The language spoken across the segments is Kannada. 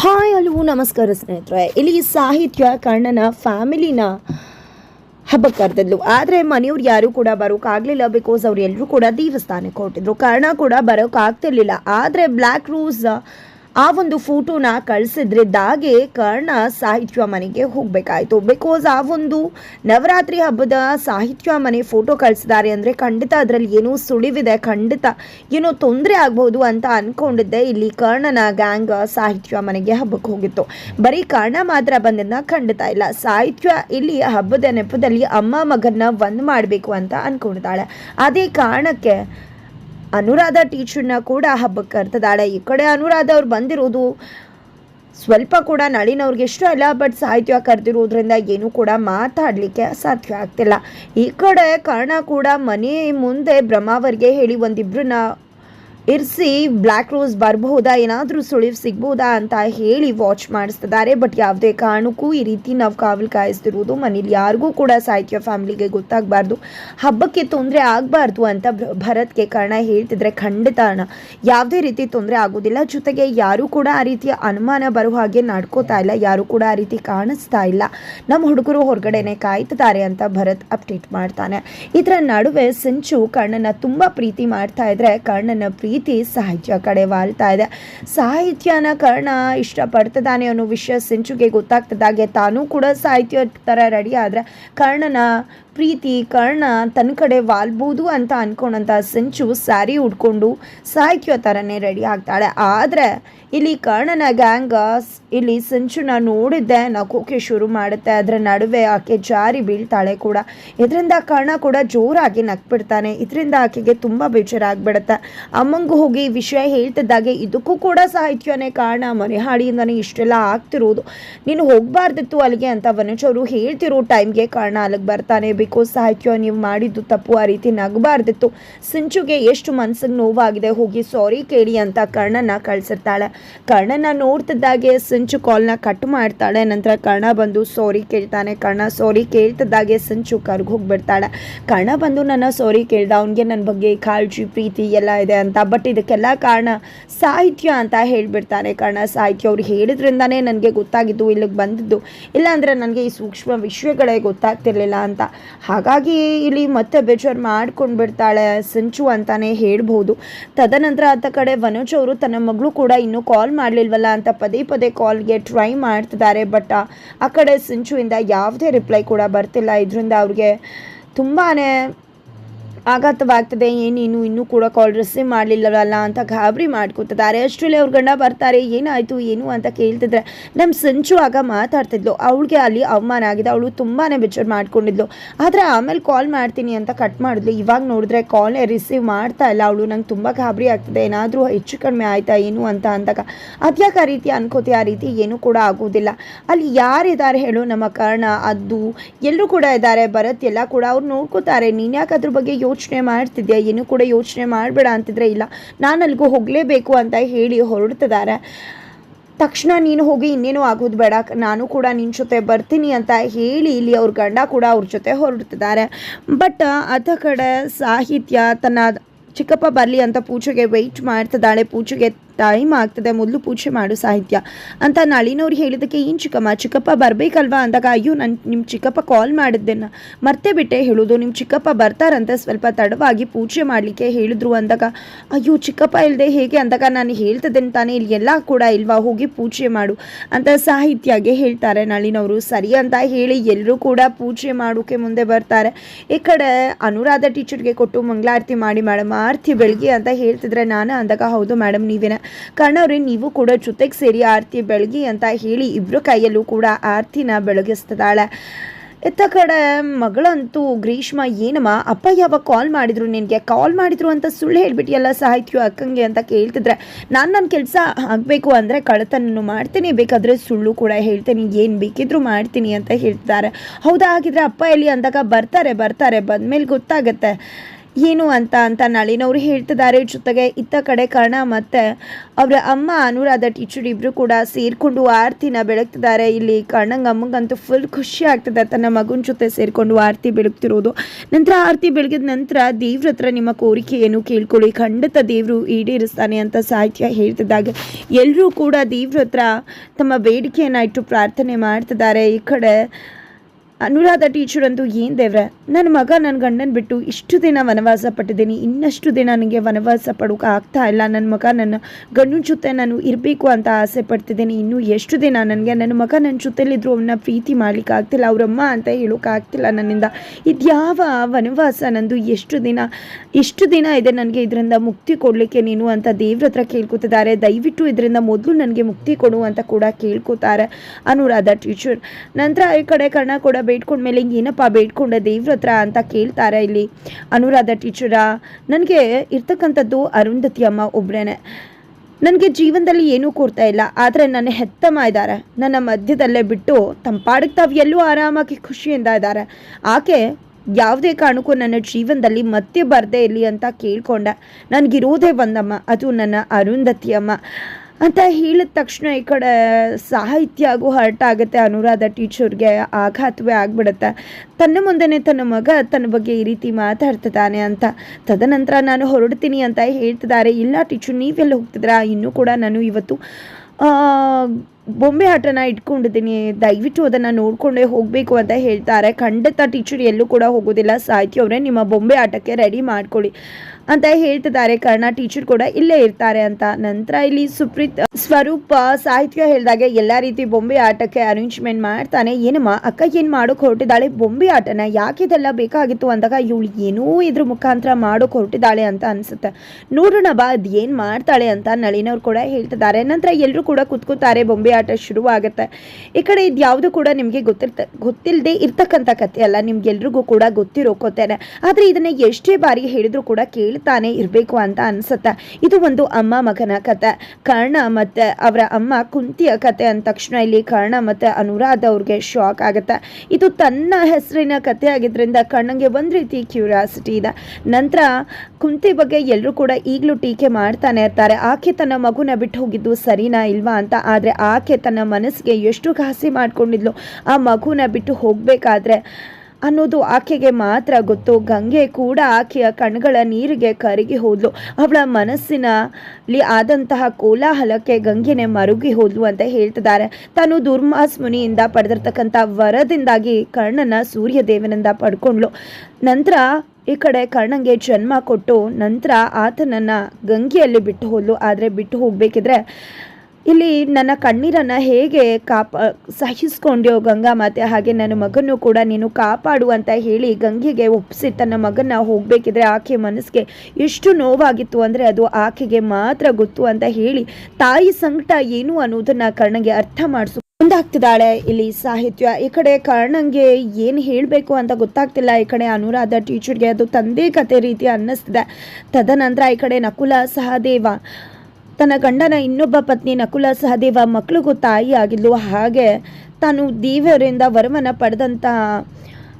ಹಾಯ್ ಅಲ್ಲೂ, ನಮಸ್ಕಾರ ಸ್ನೇಹಿತರೆ. ಇಲ್ಲಿ ಸಾಹಿತ್ಯ ಕರ್ಣನ ಫ್ಯಾಮಿಲಿನ ಹಬ್ಬಕ್ಕೆ ಕರೆದಿದ್ಲು ಆದರೆ ಮನೆಯವ್ರು ಯಾರೂ ಕೂಡ ಬರೋಕ್ಕಾಗಲಿಲ್ಲ ಬಿಕಾಸ್ ಅವ್ರು ಎಲ್ಲರೂ ಕೂಡ ದೇವಸ್ಥಾನಕ್ಕೆ ಹೊರಟಿದ್ರು. ಕರ್ಣ ಕೂಡ ಬರೋಕ್ಕಾಗ್ತಿರ್ಲಿಲ್ಲ ಆದರೆ ಬ್ಲ್ಯಾಕ್ ರೂಸ್ ಆ ಒಂದು ಫೋಟೋನ ಕಳಿಸಿದ್ರಿದ್ದಾಗೆ ಕರ್ಣ ಸಾಹಿತ್ಯ ಮನೆಗೆ ಹೋಗಬೇಕಾಯ್ತು. ಬಿಕಾಸ್ ಆ ಒಂದು ನವರಾತ್ರಿ ಹಬ್ಬದ ಸಾಹಿತ್ಯ ಮನೆ ಫೋಟೋ ಕಳಿಸಿದ್ದಾರೆ ಅಂದರೆ ಖಂಡಿತ ಅದರಲ್ಲಿ ಏನೋ ಸುಳಿವಿದೆ, ಖಂಡಿತ ಏನೋ ತೊಂದರೆ ಆಗ್ಬೋದು ಅಂತ ಅಂದ್ಕೊಂಡಿದ್ದೆ ಇಲ್ಲಿ ಕರ್ಣನ ಗ್ಯಾಂಗ್ ಸಾಹಿತ್ಯ ಮನೆಗೆ ಹಬ್ಬಕ್ಕೆ ಹೋಗಿತ್ತು. ಬರೀ ಕರ್ಣ ಮಾತ್ರ ಬಂದಿದ್ದ ಖಂಡಿತ ಇಲ್ಲ. ಸಾಹಿತ್ಯ ಇಲ್ಲಿ ಹಬ್ಬದ ನೆಪದಲ್ಲಿ ಅಮ್ಮ ಮಗನ್ನ ಒಂದು ಮಾಡಬೇಕು ಅಂತ ಅಂದ್ಕೊಂಡಿದ್ದಾಳೆ ಅದೇ ಕಾರಣಕ್ಕೆ ಅನುರಾಧ ಟೀಚರ್ನ ಕೂಡ ಹಬ್ಬಕ್ಕೆ ಕರ್ತಿದ್ದಾಳೆ ಈ ಕಡೆ ಅನುರಾಧ ಅವ್ರು ಬಂದಿರೋದು ಸ್ವಲ್ಪ ಕೂಡ ನಳಿನವ್ರಿಗೆ ಇಷ್ಟ ಅಲ್ಲ ಬಟ್ ಸಾಹಿತ್ಯ ಕರೆದಿರೋದ್ರಿಂದ ಏನೂ ಕೂಡ ಮಾತಾಡಲಿಕ್ಕೆ ಸಾಧ್ಯ ಆಗ್ತಿಲ್ಲ. ಈ ಕಡೆ ಕರ್ಣ ಕೂಡ ಮನೆ ಮುಂದೆ ಬ್ರಹ್ಮಾವರ್ಗೆ ಹೇಳಿ, ಒಂದಿಬ್ರನ್ನ ಇರಿಸಿ ಬ್ಲ್ಯಾಕ್ ರೋಸ್ ಬರಬಹುದಾ? ಏನಾದರೂ ಸುಳಿವು ಸಿಗ್ಬೋದಾ ಅಂತ ಹೇಳಿ ವಾಚ್ ಮಾಡಿಸ್ತಿದ್ದಾರೆ. ಬಟ್ ಯಾವುದೇ ಕಾರಣಕ್ಕೂ ಈ ರೀತಿ ನಾವು ಕಾವಲು ಕಾಯಿಸ್ತಿರೋದು ಮನೇಲಿ ಯಾರಿಗೂ ಕೂಡ ಸಾಹಿತ್ಯ ಫ್ಯಾಮಿಲಿಗೆ ಗೊತ್ತಾಗಬಾರ್ದು. ಹಬ್ಬಕ್ಕೆ ತೊಂದರೆ ಆಗಬಾರ್ದು ಅಂತ ಭರತ್ಗೆ ಕಾರಣ ಹೇಳ್ತಿದ್ರೆ ಖಂಡಿತ ಯಾವುದೇ ರೀತಿ ತೊಂದರೆ ಆಗೋದಿಲ್ಲ ಜೊತೆಗೆ ಯಾರೂ ಕೂಡ ಆ ರೀತಿಯ ಅನುಮಾನ ಬರುವ ಹಾಗೆ ನಡ್ಕೋತಾ ಇಲ್ಲ. ಯಾರೂ ಕೂಡ ಆ ರೀತಿ ಕಾಣಿಸ್ತಾ ಇಲ್ಲ. ನಮ್ಮ ಹುಡುಗರು ಹೊರಗಡೆನೆ ಕಾಯ್ತಿದ್ದಾರೆ ಅಂತ ಭರತ್ ಅಪ್ಡೇಟ್ ಮಾಡ್ತಾನೆ. ಇದರ ನಡುವೆ ಸಿಂಚು ಕರ್ಣನ ತುಂಬ ಪ್ರೀತಿ ಮಾಡ್ತಾ ಇದ್ರೆ ಕರ್ಣನ ಪ್ರೀತಿ ಸಾಹಿತ್ಯ ಕಡೆ ವಾಲ್ತಾ ಇದೆ. ಸಾಹಿತ್ಯನ ಕರ್ಣ ಇಷ್ಟಪಡ್ತಿದ್ದಾನೆ ಅನ್ನೋ ವಿಷಯ ಸಿಂಚುಗೆ ಗೊತ್ತಾಗ್ತದಾಗೆ ತಾನೂ ಕೂಡ ಸಾಹಿತ್ಯ ಥರ ರೆಡಿ ಆದರೆ ಕರ್ಣನ ಪ್ರೀತಿ, ಕರ್ಣ ತನ್ನ ಕಡೆ ವಾಲ್ಬೋದು ಅಂತ ಅನ್ಕೊಂಡಂತ ಸಂಚು ಸ್ಯಾರಿ ಉಟ್ಕೊಂಡು ಸಾಹಿತ್ಯ ಥರನೇ ರೆಡಿ ಆಗ್ತಾಳೆ. ಆದರೆ ಇಲ್ಲಿ ಕರ್ಣನ ಗ್ಯಾಂಗ್ ಇಲ್ಲಿ ಸಂಚುನ ನೋಡಿದ್ದೆ ನಕೋಕೆ ಶುರು ಮಾಡುತ್ತೆ. ಅದರ ನಡುವೆ ಆಕೆ ಜಾರಿ ಬೀಳ್ತಾಳೆ ಕೂಡ. ಇದರಿಂದ ಕರ್ಣ ಕೂಡ ಜೋರಾಗಿ ನಕ್ಬಿಡ್ತಾನೆ ಇದರಿಂದ ಆಕೆಗೆ ತುಂಬ ಬೇಜಾರಾಗ್ಬಿಡುತ್ತೆ. ಅಮ್ಮಂಗೂ ಹೋಗಿ ವಿಷಯ ಹೇಳ್ತಿದ್ದಾಗೆ, ಇದಕ್ಕೂ ಕೂಡ ಸಾಹಿತ್ಯನೇ ಕಾರಣ. ಮನೆ ಹಾಡಿಯಿಂದನೇ ಇಷ್ಟೆಲ್ಲ ಆಗ್ತಿರೋದು. ನೀನು ಹೋಗಬಾರ್ದಿತ್ತು ಅಲ್ಲಿಗೆ ಅಂತ ವನಜ್ ಅವರು ಹೇಳ್ತಿರೋ ಟೈಮ್ಗೆ ಕರ್ಣ ಅಲ್ಲಿಗೆ ಬರ್ತಾನೆ. ಬಿಕಾಸ್ ಸಾಹಿತ್ಯ ನೀವು ಮಾಡಿದ್ದು ತಪ್ಪು, ಆ ರೀತಿ ನಗಬಾರ್ದಿತ್ತು ಸಿಂಚುಗೆ ಎಷ್ಟು ಮನ್ಸಿಗೆ ನೋವಾಗಿದೆ, ಹೋಗಿ ಸಾರಿ ಕೇಳಿ ಅಂತ ಕರ್ಣನ ಕಳಿಸಿರ್ತಾಳೆ. ಕರ್ಣನ ನೋಡ್ತಿದ್ದಾಗೆ ಸಿಂಚು ಕಾಲ್ನ ಕಟ್ ಮಾಡ್ತಾಳೆ, ನಂತರ ಕರ್ಣ ಬಂದು ಸಾರಿ ಕೇಳ್ತಾನೆ. ಕರ್ಣ ಸಾರಿ ಕೇಳ್ತಿದ್ದಾಗೆ ಸಿಂಚು ಕರ್ಗ ಹೋಗ್ಬಿಡ್ತಾಳೆ. ಕರ್ಣ ಬಂದು, ನನ್ನ ಸಾರಿ ಕೇಳ್ದ, ಅವನಿಗೆ ನನ್ನ ಬಗ್ಗೆ ಕಾಳಜಿ, ಪ್ರೀತಿ ಎಲ್ಲ ಇದೆ ಅಂತ, ಬಟ್ ಇದಕ್ಕೆಲ್ಲ ಕಾರಣ ಸಾಹಿತ್ಯ ಅಂತ ಹೇಳಿಬಿಡ್ತಾನೆ ಕರ್ಣ. ಸಾಹಿತ್ಯ ಅವ್ರು ಹೇಳಿದ್ರಿಂದಾನೇ ನನಗೆ ಗೊತ್ತಾಗಿದ್ದು, ಇಲ್ಲಿಗೆ ಬಂದಿದ್ದು. ಇಲ್ಲಾಂದರೆ ನನಗೆ ಈ ಸೂಕ್ಷ್ಮ ವಿಷಯಗಳೇ ಗೊತ್ತಾಗ್ತಿರ್ಲಿಲ್ಲ ಅಂತ. ಹಾಗಾಗಿ ಇಲ್ಲಿ ಮತ್ತೆ ಬೇಜಾರು ಮಾಡ್ಕೊಂಡು ಬಿಡ್ತಾಳೆ ಸಿಂಚು ಅಂತಾನೆ ಹೇಳ್ಬೋದು. ತದನಂತರ ಆತ ಕಡೆ ವನೋಜ್ ಅವರು ತನ್ನ ಮಗಳು ಕೂಡ ಇನ್ನೂ ಕಾಲ್ ಮಾಡಲಿಲ್ವಲ್ಲ ಅಂತ ಪದೇ ಪದೇ ಕಾಲ್ಗೆ ಟ್ರೈ ಮಾಡ್ತಿದ್ದಾರೆ ಬಟ್ ಆ ಕಡೆ ಇಂದ ಯಾವುದೇ ರಿಪ್ಲೈ ಕೂಡ ಬರ್ತಿಲ್ಲ. ಇದರಿಂದ ಅವ್ರಿಗೆ ತುಂಬಾ ಆಘಾತವಾಗ್ತದೆ. ಏನೇನು ಇನ್ನೂ ಕೂಡ ಕಾಲ್ ರಿಸೀವ್ ಮಾಡಲಿಲ್ಲವಲ್ಲ ಅಂತ ಗಾಬರಿ ಮಾಡ್ಕೊತಿದ್ದಾರೆ. ಅಷ್ಟರಲ್ಲಿ ಅವ್ರ ಗಂಡ ಬರ್ತಾರೆ. ಏನಾಯಿತು, ಏನು ಅಂತ ಕೇಳ್ತಿದ್ರೆ ನಮ್ಮ ಸಂಚು ಆಗ ಮಾತಾಡ್ತಿದ್ಲು. ಅವಳಿಗೆ ಅಲ್ಲಿ ಅವಮಾನ ಆಗಿದೆ. ಅವಳು ತುಂಬಾ ಬೇಜಾರು ಮಾಡ್ಕೊಂಡಿದ್ಲು. ಆದರೆ ಆಮೇಲೆ ಕಾಲ್ ಮಾಡ್ತೀನಿ ಅಂತ ಕಟ್ ಮಾಡಿದ್ಲು. ಇವಾಗ ನೋಡಿದ್ರೆ ಕಾಲೇ ರಿಸೀವ್ ಮಾಡ್ತಾ ಇಲ್ಲ. ಅವಳು ನಂಗೆ ತುಂಬ ಗಾಬರಿ ಆಗ್ತದೆ. ಏನಾದರೂ ಹೆಚ್ಚು ಕಡಿಮೆ ಆಯ್ತಾ, ಏನು ಅಂತ ಅಂದಾಗ, ಅದ್ಯಾಕೆ ಆ ರೀತಿ ಅನ್ಕೋತಿ? ಆ ರೀತಿ ಏನೂ ಕೂಡ ಆಗೋದಿಲ್ಲ. ಅಲ್ಲಿ ಯಾರಿದ್ದಾರೆ ಹೇಳು ನಮ್ಮ ಕರ್ಣ ಅದು ಎಲ್ಲರೂ ಕೂಡ ಇದ್ದಾರೆ. ಭರತ್ ಎಲ್ಲ ಕೂಡ ಅವ್ರು ನೋಡ್ಕೋತಾರೆ. ನೀನು ಯಾಕೆ ಅದ್ರ ಬಗ್ಗೆ ಯೋಚನೆ ಮಾಡ್ತಿದ್ಯಾ? ಏನು ಕೂಡ ಯೋಚನೆ ಮಾಡಬೇಡ ಅಂತಿದ್ರೆ ಇಲ್ಲ. ನಾನು ಅಲ್ಲಿಗೂ ಹೋಗಲೇಬೇಕು ಅಂತ ಹೇಳಿ ಹೊರಡ್ತಿದ್ದಾರೆ. ತಕ್ಷಣ ನೀನು ಹೋಗಿ ಇನ್ನೇನು ಆಗೋದು ಬೇಡ. ನಾನು ಕೂಡ ನಿನ್ನ ಜೊತೆ ಬರ್ತೀನಿ ಅಂತ ಹೇಳಿ ಇಲ್ಲಿ ಅವ್ರ ಗಂಡ ಕೂಡ ಅವ್ರ ಜೊತೆ ಹೊರಡ್ತಿದ್ದಾರೆ. ಬಟ್, ಅದ ಕಡೆ ಸಾಹಿತ್ಯ ತನ್ನ ಚಿಕ್ಕಪ್ಪ ಬರಲಿ ಅಂತ ಪೂಜೆಗೆ ವೆಯ್ಟ್ ಮಾಡ್ತಿದ್ದಾಳೆ. ಪೂಜೆಗೆ ಟೈಮ್ ಆಗ್ತದೆ, ಮೊದಲು ಪೂಜೆ ಮಾಡು ಸಾಹಿತ್ಯ ಅಂತ ನಳಿನವ್ರು ಹೇಳಿದ್ದಕ್ಕೆ ಏನು ಚಿಕ್ಕಮ್ಮ, ಚಿಕ್ಕಪ್ಪ ಬರಬೇಕಲ್ವಾ? ಅಂದಾಗ, ಅಯ್ಯೋ, ನಾನು ನಿಮ್ಮ ಚಿಕ್ಕಪ್ಪ ಕಾಲ್ ಮಾಡಿದ್ದೆನ ಮರ್ತೆ ಬಿಟ್ಟೆ ಹೇಳೋದು ನಿಮ್ಮ ಚಿಕ್ಕಪ್ಪ ಬರ್ತಾರಂತೆ, ಸ್ವಲ್ಪ ತಡವಾಗಿ ಪೂಜೆ ಮಾಡಲಿಕ್ಕೆ ಹೇಳಿದ್ರು ಅಂದಾಗ, ಅಯ್ಯೋ, ಚಿಕ್ಕಪ್ಪ ಇಲ್ಲದೆ ಹೇಗೆ? ಅಂದಾಗ, ನಾನು ಹೇಳ್ತದೇನೆ ತಾನೇ, ಇಲ್ಲಿ ಎಲ್ಲ ಕೂಡ ಇಲ್ವಾ, ಹೋಗಿ ಪೂಜೆ ಮಾಡು ಅಂತ ಸಾಹಿತ್ಯಗೆ ಹೇಳ್ತಾರೆ ನಳಿನವರು. ಸರಿ ಅಂತ ಹೇಳಿ ಎಲ್ಲರೂ ಕೂಡ ಪೂಜೆ ಮಾಡೋಕೆ ಮುಂದೆ ಬರ್ತಾರೆ. ಈ ಕಡೆ ಅನುರಾಧ ಟೀಚರ್ಗೆ ಕೊಟ್ಟು ಮಂಗಳಾರತಿ ಮಾಡಿ, ಮೇಡಮ್, ಆರತಿ ಬೆಳಗ್ಗೆ ಅಂತ ಹೇಳ್ತಿದ್ರೆ ನಾನು ಅಂದಾಗ, ಹೌದು ಮೇಡಮ್, ನೀವೇನ ಕಣ್ಣವ್ರೆ ನೀವು ಕೂಡ ಜೊತೆಗೆ ಸೇರಿ ಆರತಿ ಬೆಳಗಿ ಅಂತ ಹೇಳಿ ಇಬ್ಬರು ಕೈಯಲ್ಲೂ ಕೂಡ ಆರತಿನ ಬೆಳಗಿಸ್ತಿದ್ದಾಳೆ ಇತ್ತ ಕಡೆ ಮಗಳಂತೂ, ಗ್ರೀಷ್ಮ, ಏನಮ್ಮ? ಅಪ್ಪ ಯಾವಾಗ ಕಾಲ್ ಮಾಡಿದ್ರು ನಿನಗೆ? ಕಾಲ್ ಮಾಡಿದ್ರು ಅಂತ ಸುಳ್ಳು ಹೇಳಿಬಿಟ್ಟಿಯಲ್ಲ ಸಾಹಿತ್ಯ ಅಕ್ಕಂಗೆ ಅಂತ ಕೇಳ್ತಿದ್ರೆ, ನಾನು ನನ್ನ ಕೆಲಸ ಆಗಬೇಕು ಅಂದರೆ ಕಳತನನ್ನು ಮಾಡ್ತೀನಿ, ಬೇಕಾದರೆ ಸುಳ್ಳು ಕೂಡ ಹೇಳ್ತೀನಿ, ಏನು ಬೇಕಿದ್ರು ಮಾಡ್ತೀನಿ ಅಂತ ಹೇಳ್ತಿದ್ದಾರೆ. ಹೌದಾ? ಹಾಗಿದ್ರೆ ಅಪ್ಪ ಎಲ್ಲಿ ಅಂದಾಗ, ಬರ್ತಾರೆ ಬರ್ತಾರೆ, ಬಂದಮೇಲೆ ಗೊತ್ತಾಗತ್ತೆ. ಏನು ಅಂತ ಅಂತ ನಳಿನವರು ಹೇಳ್ತಿದ್ದಾರೆ. ಜೊತೆಗೆ ಇತ್ತ ಕಡೆ ಕರ್ಣ ಮತ್ತು ಅವರ ಅಮ್ಮ ಅನುರಾಧ ಟೀಚರ್ ಇಬ್ಬರು ಕೂಡ ಸೇರಿಕೊಂಡು ಆರತಿನ ಬೆಳಗ್ತಿದ್ದಾರೆ. ಇಲ್ಲಿ ಕರ್ಣಂಗೆ ಅಮ್ಮಂಗಂತೂ ಫುಲ್ ಖುಷಿ ಆಗ್ತದೆ. ತನ್ನ ಮಗನ ಜೊತೆ ಸೇರಿಕೊಂಡು ಆರತಿ ಬೆಳಗ್ತಿರೋದು. ನಂತರ ಆರತಿ ಬೆಳಗಿದ ನಂತರ ದೇವ್ರ ಹತ್ರ ನಿಮ್ಮ ಕೋರಿಕೆಯನ್ನು ಕೇಳ್ಕೊಳ್ಳಿ. ಖಂಡಿತ ದೇವರು ಈಡೇರಿಸ್ತಾನೆ ಅಂತ ಸಾಹಿತ್ಯ ಹೇಳ್ತಿದ್ದಾಗ ಎಲ್ಲರೂ ಕೂಡ ದೇವ್ರ ಹತ್ರ ತಮ್ಮ ಬೇಡಿಕೆಯನ್ನು ಇಟ್ಟು ಪ್ರಾರ್ಥನೆ ಮಾಡ್ತಿದ್ದಾರೆ. ಈ ಕಡೆ ಅನುರಾಧ ಟೀಚರ್ ಅಂತೂ ಏನು ದೇವ್ರೆ? ನನ್ನ ಮಗ ನನ್ನ ಗಂಡನ ಬಿಟ್ಟು ಇಷ್ಟು ದಿನ ವನವಾಸ ಪಟ್ಟಿದ್ದೀನಿ. ಇನ್ನಷ್ಟು ದಿನ ನನಗೆ ವನವಾಸ ಪಡೋಕೆ ಆಗ್ತಾ ಇಲ್ಲ. ನನ್ನ ಮಗ ನನ್ನ ಗಂಡನ ಜೊತೆ ನಾನು ಇರಬೇಕು ಅಂತ ಆಸೆ ಪಡ್ತಿದ್ದೀನಿ. ಇನ್ನೂ ಎಷ್ಟು ದಿನ ನನಗೆ? ನನ್ನ ಮಗ ನನ್ನ ಜೊತೆಲಿದ್ರು ಅವನ್ನ ಪ್ರೀತಿ ಮಾಡ್ಲಿಕ್ಕೆ ಆಗ್ತಿಲ್ಲ. ಅವರಮ್ಮ ಅಂತ ಹೇಳೋಕೆ ಆಗ್ತಿಲ್ಲ ನನ್ನಿಂದ. ಇದ್ಯಾವ ವನವಾಸ ನಂದು? ಎಷ್ಟು ದಿನ ಎಷ್ಟು ದಿನ ಇದೆ ನನಗೆ ಇದರಿಂದ ಮುಕ್ತಿ ಕೊಡಲಿಕ್ಕೆ ನೀನು ಅಂತ ದೇವ್ರ ಹತ್ರ ಕೇಳ್ಕೊತಿದ್ದಾರೆ. ದಯವಿಟ್ಟು ಇದರಿಂದ ಮೊದಲು ನನಗೆ ಮುಕ್ತಿ ಕೊಡು ಅಂತ ಕೂಡ ಕೇಳ್ಕೊತಾರೆ ಅನುರಾಧ ಟೀಚರ್ ನಂತರ ಈ ಕಡೆ ಕರ್ಣ ಕೂಡ ಬೇಡ್ಕೊಂಡ್ಮೇಲೆ ಏನಪ್ಪ ಬೇಡ್ಕೊಂಡೆ ದೇವ್ರ ಹತ್ರ ಅಂತ ಕೇಳ್ತಾರೆ ಇಲ್ಲಿ ಅನುರಾಧ ಟೀಚರ ನನಗೆ ಇರ್ತಕ್ಕಂಥದ್ದು ಅರುಂಧತಿ ಅಮ್ಮ ಒಬ್ಬರೇನೆ ನನಗೆ ಜೀವನದಲ್ಲಿ ಏನೂ ಕೊಡ್ತಾ ಇಲ್ಲ, ಆದರೆ ನನ್ನ ಹೆತ್ತಮ್ಮ ಇದ್ದಾರೆ ನನ್ನ ಮಧ್ಯದಲ್ಲೇ ಬಿಟ್ಟು ತಂಪಾಡಕ್ಕೆ ತಾವು ಎಲ್ಲೂ ಆರಾಮಾಗಿ ಖುಷಿಯಿಂದ ಇದ್ದಾರೆ ಆಕೆ ಯಾವುದೇ ಕಾರಣಕ್ಕೂ ನನ್ನ ಜೀವನದಲ್ಲಿ ಮತ್ತೆ ಬರದೇ ಇರಲಿ ಅಂತ ಕೇಳ್ಕೊಂಡೆ. ನನಗಿರೋದೇ ಒಂದಮ್ಮ, ಅದು ನನ್ನ ಅರುಂಧತಿ ಅಮ್ಮ. ಅಂತ ಹೇಳಿದ ತಕ್ಷಣ ಈ ಕಡೆ ಸಾಹಿತ್ಯ ಆಗು ಹರ್ಟ್ ಆಗುತ್ತೆ. ಅನುರಾಧ ಟೀಚರ್ಗೆ ಆಘಾತವೇ ಆಗ್ಬಿಡುತ್ತೆ. ತನ್ನ ಮುಂದೆನೇ ತನ್ನ ಮಗ ತನ್ನ ಬಗ್ಗೆ ಈ ರೀತಿ ಮಾತಾಡ್ತಿದ್ದಾನೆ ಅಂತ. ತದನಂತರ ನಾನು ಹೊರಡ್ತೀನಿ ಅಂತ ಹೇಳ್ತಿದ್ದಾರೆ. ಇಲ್ಲ ಟೀಚರ್, ನೀವೆಲ್ಲ ಹೋಗ್ತಿದ್ದೀರಾ? ಇನ್ನೂ ಕೂಡ ನಾನು ಇವತ್ತು ಬೊಂಬೆ ಆಟನ ಇಟ್ಕೊಂಡಿದ್ದೀನಿ. ದಯವಿಟ್ಟು ಅದನ್ನು ನೋಡಿಕೊಂಡೇ ಹೋಗಬೇಕು ಅಂತ ಹೇಳ್ತಾರೆ. ಖಂಡಿತ ಟೀಚರ್ ಎಲ್ಲೂ ಕೂಡ ಹೋಗೋದಿಲ್ಲ. ಸಾಹಿತ್ಯ ಅವರೇ, ನಿಮ್ಮ ಬೊಂಬೆ ಆಟಕ್ಕೆ ರೆಡಿ ಮಾಡ್ಕೊಳ್ಳಿ ಅಂತ ಹೇಳ್ತಿದ್ದಾರೆ. ಕರ್ಣ ಟೀಚರ್ ಕೂಡ ಇಲ್ಲೇ ಇರ್ತಾರೆ ಅಂತ. ನಂತರ ಇಲ್ಲಿ ಸುಪ್ರೀತ್, ಸ್ವರೂಪ, ಸಾಹಿತ್ಯ ಹೇಳಿದಾಗ ಎಲ್ಲ ರೀತಿ ಬೊಂಬೆ ಆಟಕ್ಕೆ ಅರೇಂಜ್ಮೆಂಟ್ ಮಾಡ್ತಾನೆ. ಏನಮ್ಮ, ಅಕ್ಕ ಏನು ಮಾಡೋಕೆ ಹೊರಟಿದ್ದಾಳೆ? ಬೊಂಬೆ ಆಟನ ಯಾಕೆ ಇದೆಲ್ಲ ಬೇಕಾಗಿತ್ತು ಅಂದಾಗ ಇವಳು ಏನೂ ಇದ್ರ ಮುಖಾಂತರ ಮಾಡೋಕೆ ಹೊರಟಿದ್ದಾಳೆ ಅಂತ ಅನಿಸುತ್ತೆ. ನೋಡೋಣ ಬಾ, ಅದು ಏನು ಮಾಡ್ತಾಳೆ ಅಂತ ನಳಿನವ್ರು ಕೂಡ ಹೇಳ್ತಿದ್ದಾರೆ. ನಂತರ ಎಲ್ಲರೂ ಕೂಡ ಕುತ್ಕೋತಾರೆ ಬೊಂಬೆ ಆಟ ಶುರುವಾಗುತ್ತೆ. ಈ ಕಡೆ ಇದು ಯಾವುದು ಕೂಡ ನಿಮಗೆ ಗೊತ್ತಿರ್ತ ಗೊತ್ತಿಲ್ಲದೆ ಇರ್ತಕ್ಕಂಥ ಕಥೆ ಅಲ್ಲ, ನಿಮ್ಗೆಲ್ರಿಗೂ ಕೂಡ ಗೊತ್ತಿರೋ ಕಥೆನೆ ಆದರೆ ಇದನ್ನ ಎಷ್ಟೇ ಬಾರಿ ಹೇಳಿದ್ರು ಕೂಡ ಕೇಳ್ತಾನೆ ಇರಬೇಕು ಅಂತ ಅನಿಸುತ್ತೆ. ಇದು ಒಂದು ಅಮ್ಮ ಮಗನ ಕತೆ. ಕರ್ಣ ಮತ್ತು ಅವರ ಅಮ್ಮ ಕುಂತಿಯ ಕತೆ ಅಂದ ತಕ್ಷಣ ಇಲ್ಲಿ ಕರ್ಣ ಮತ್ತೆ ಅನುರಾಧ ಅವ್ರಿಗೆ ಶಾಕ್ ಆಗುತ್ತೆ. ಇದು ತನ್ನ ಹೆಸರಿನ ಕತೆ ಆಗಿದ್ದರಿಂದ ಕಣ್ಣಂಗೆ ಒಂದು ರೀತಿ ಕ್ಯೂರಿಯಾಸಿಟಿ ಇದೆ. ನಂತರ ಕುಂತಿ ಬಗ್ಗೆ ಎಲ್ಲರೂ ಕೂಡ ಈಗಲೂ ಟೀಕೆ ಮಾಡ್ತಾನೆ ಇರ್ತಾರೆ. ಆಕೆ ತನ್ನ ಮಗುನ ಬಿಟ್ಟು ಹೋಗಿದ್ದು ಸರಿನಾ ಇಲ್ವಾ ಅಂತ. ಆದರೆ ಆಕೆ ತನ್ನ ಮನಸ್ಸಿಗೆ ಎಷ್ಟು ಘಾಸಿ ಮಾಡ್ಕೊಂಡಿದ್ಲು? ಆ ಮಗುನ ಬಿಟ್ಟು ಹೋಗಬೇಕಾದ್ರೆ ಅನ್ನೋದು ಆಕೆಗೆ ಮಾತ್ರ ಗೊತ್ತು. ಗಂಗೆ ಕೂಡ ಆಕೆಯ ಕಣ್ಗಳ ನೀರಿಗೆ ಕರಗಿ ಹೋದ್ಲು. ಅವಳ ಮನಸ್ಸಿನಲ್ಲಿ ಆದಂತಹ ಕೋಲಾಹಲಕ್ಕೆ ಗಂಗೆನೆ ಮರುಗಿ ಹೋದ್ಲು ಅಂತ ಹೇಳ್ತಿದ್ದಾರೆ. ತಾನು ದುರ್ಮಾಸ್ ಮುನಿಯಿಂದ ಪಡೆದಿರ್ತಕ್ಕಂಥ ವರದಿಂದಾಗಿ ಕರ್ಣನ ಸೂರ್ಯ ದೇವನಿಂದ ಪಡ್ಕೊಂಡ್ಲು. ನಂತರ ಈ ಕಡೆ ಕರ್ಣಂಗೆ ಜನ್ಮ ಕೊಟ್ಟು ನಂತರ ಆತನನ್ನು ಗಂಗೆಯಲ್ಲಿ ಬಿಟ್ಟು ಹೋದ್ಲು. ಆದರೆ ಬಿಟ್ಟು ಹೋಗ್ಬೇಕಿದ್ರೆ ಇಲ್ಲಿ ನನ್ನ ಕಣ್ಣೀರನ್ನು ಹೇಗೆ ಕಾಪ, ಸಹಿಸ್ಕೊಂಡ್ಯೋ ಗಂಗಾ ಮಾತೆ, ಹಾಗೆ ನನ್ನ ಮಗನ್ನು ಕೂಡ ನೀನು ಕಾಪಾಡು ಅಂತ ಹೇಳಿ ಗಂಗೆಗೆ ಒಪ್ಪಿಸಿ ತನ್ನ ಮಗನ ಹೋಗಬೇಕಿದ್ರೆ ಆಕೆ ಮನಸ್ಸಿಗೆ ಎಷ್ಟು ನೋವಾಗಿತ್ತು ಅಂದರೆ ಅದು ಆಕೆಗೆ ಮಾತ್ರ ಗೊತ್ತು ಅಂತ ಹೇಳಿ ತಾಯಿ ಸಂಕಟ ಏನು ಅನ್ನೋದನ್ನು ಕರ್ಣಗೆ ಅರ್ಥ ಮಾಡಿಸು, ಮುಂದಾಗ್ತಿದ್ದಾಳೆ ಇಲ್ಲಿ ಸಾಹಿತ್ಯ. ಈ ಕಡೆ ಕರ್ಣಂಗೆ ಏನು ಹೇಳಬೇಕು ಅಂತ ಗೊತ್ತಾಗ್ತಿಲ್ಲ. ಈ ಕಡೆ ಅನುರಾಧ ಟೀಚರ್ಗೆ ಅದು ತಂದೆ ಕತೆ ರೀತಿ ಅನ್ನಿಸ್ತಿದೆ. ತದನಂತರ ಈ ಕಡೆ ನಕುಲ ಸಹದೇವ. ತನ್ನ ಗಂಡನ ಇನ್ನೊಬ್ಬ ಪತ್ನಿ ನಕುಲ ಸಹದೇವ ಮಕ್ಕಳಿಗೂ ತಾಯಿ ಆಗಿದ್ಲು. ಹಾಗೆ ತಾನು ದೇವರಿಂದ ವರವನ್ನು ಪಡೆದಂಥ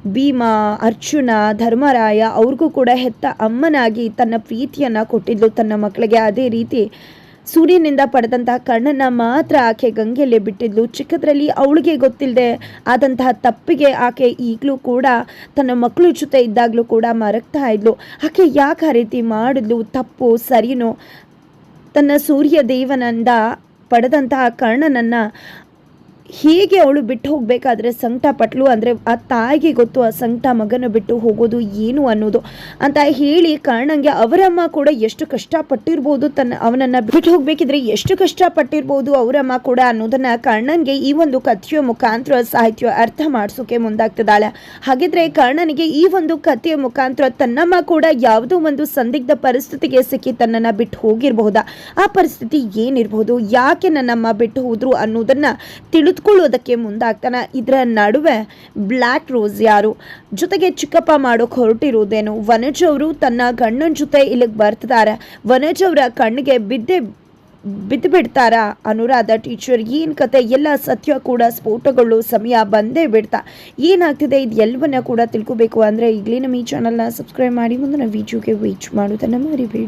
ಭೀಮ, ಅರ್ಜುನ, ಧರ್ಮರಾಯ ಅವ್ರಿಗೂ ಕೂಡ ಹೆತ್ತ ಅಮ್ಮನಾಗಿ ತನ್ನ ಪ್ರೀತಿಯನ್ನು ಕೊಟ್ಟಿದ್ಲು. ತನ್ನ ಮಕ್ಕಳಿಗೆ ಅದೇ ರೀತಿ ಸೂರ್ಯನಿಂದ ಪಡೆದಂತಹ ಕರ್ಣನ ಮಾತ್ರ ಆಕೆ ಗಂಗೆಯಲ್ಲಿ ಬಿಟ್ಟಿದ್ಲು. ಚಿಕ್ಕದ್ರಲ್ಲಿ ಅವಳಿಗೆ ಗೊತ್ತಿಲ್ಲದೆ ಆದಂತಹ ತಪ್ಪಿಗೆ ಆಕೆ ಈಗಲೂ ಕೂಡ ತನ್ನ ಮಕ್ಕಳು ಜೊತೆ ಇದ್ದಾಗಲೂ ಕೂಡ ಮರಗ್ತಾ ಇದ್ಲು. ಆಕೆ ಯಾಕೆ ಆ ರೀತಿ ಮಾಡಿದ್ಲು? ತಪ್ಪು, ಸರಿನೋ? ತನ್ನ ಸೂರ್ಯ ದೇವನಿಂದ ಪಡೆದಂತಹ ಕರ್ಣನನ್ನು ಹೇಗೆ ಅವಳು ಬಿಟ್ಟು ಹೋಗಬೇಕಾದ್ರೆ ಸಂಕಟ ಪಟ್ಲು ಅಂದರೆ ಆ ತಾಯಿಗೆ ಗೊತ್ತು ಆ ಸಂಕಟ ಮಗನ ಬಿಟ್ಟು ಹೋಗೋದು ಏನು ಅನ್ನೋದು ಅಂತ ಹೇಳಿ ಕಾರಣಂಗೆ ಅವರಮ್ಮ ಕೂಡ ಎಷ್ಟು ಕಷ್ಟಪಟ್ಟಿರ್ಬೋದು ತನ್ನ ಅವನನ್ನು ಬಿಟ್ಟು ಹೋಗಬೇಕಿದ್ರೆ ಎಷ್ಟು ಕಷ್ಟಪಟ್ಟಿರ್ಬೋದು ಅವರಮ್ಮ ಕೂಡ ಅನ್ನೋದನ್ನ ಕರ್ಣನ್ಗೆ ಈ ಒಂದು ಕಥೆಯ ಮುಖಾಂತರ ಸಾಹಿತ್ಯ ಅರ್ಥ ಮಾಡಿಸೋಕೆ ಮುಂದಾಗ್ತದಾಳೆ ಹಾಗಿದ್ರೆ ಕರ್ಣನಿಗೆ ಈ ಒಂದು ಕಥೆಯ ಮುಖಾಂತರ ತನ್ನಮ್ಮ ಕೂಡ ಯಾವುದೋ ಒಂದು ಸಂದಿಗ್ಧ ಪರಿಸ್ಥಿತಿಗೆ ಸಿಕ್ಕಿ ತನ್ನನ್ನು ಬಿಟ್ಟು ಹೋಗಿರಬಹುದಾ? ಆ ಪರಿಸ್ಥಿತಿ ಏನಿರಬಹುದು ಯಾಕೆ ನನ್ನಮ್ಮ ಬಿಟ್ಟು ಹೋದ್ರು ಅನ್ನೋದನ್ನ ತಿಳಿದುಕೊಳ್ಳೋದಕ್ಕೆ ಮುಂದಾಗ್ತಾನೆ. ಇದರ ನಡುವೆ ಬ್ಲ್ಯಾಕ್ ರೋಸ್ ಯಾರು? ಜೊತೆಗೆ ಚಿಕ್ಕಪ್ಪ ಮಾಡೋಕೆ ಹೊರಟಿರುವುದೇನು ವನಜ್ ಅವರು ತನ್ನ ಗಂಡನ ಜೊತೆ ಇಲ್ಲಿಗೆ ಬರ್ತಿದ್ದಾರೆ ವನಜ್ ಅವರ ಕಣ್ಣಿಗೆ ಬಿದ್ದೆ, ಬಿದ್ದು ಬಿಡ್ತಾರ? ಅನುರಾಧ ಟೀಚರ್ ಏನು ಕತೆ? ಎಲ್ಲ ಸತ್ಯ ಕೂಡ, ಸ್ಫೋಟಗಳು ಸಮಯ ಬಂದೇ ಬಿಡ್ತಾ. ಏನಾಗ್ತಿದೆ? ಇದು ಎಲ್ಲವನ್ನ ಕೂಡ ತಿಳ್ಕೊಬೇಕು. ಅಂದರೆ ಈಗಲೇ ನಮ್ಮ ಈ ಚಾನಲ್ನ ಸಬ್ಸ್ಕ್ರೈಬ್ ಮಾಡಿ, ಮುಂದಿನ ವಿಡಿಯೋಗೆ ವೀಚ್ ಮಾಡೋದನ್ನು ಮರಿಬೇಡಿ.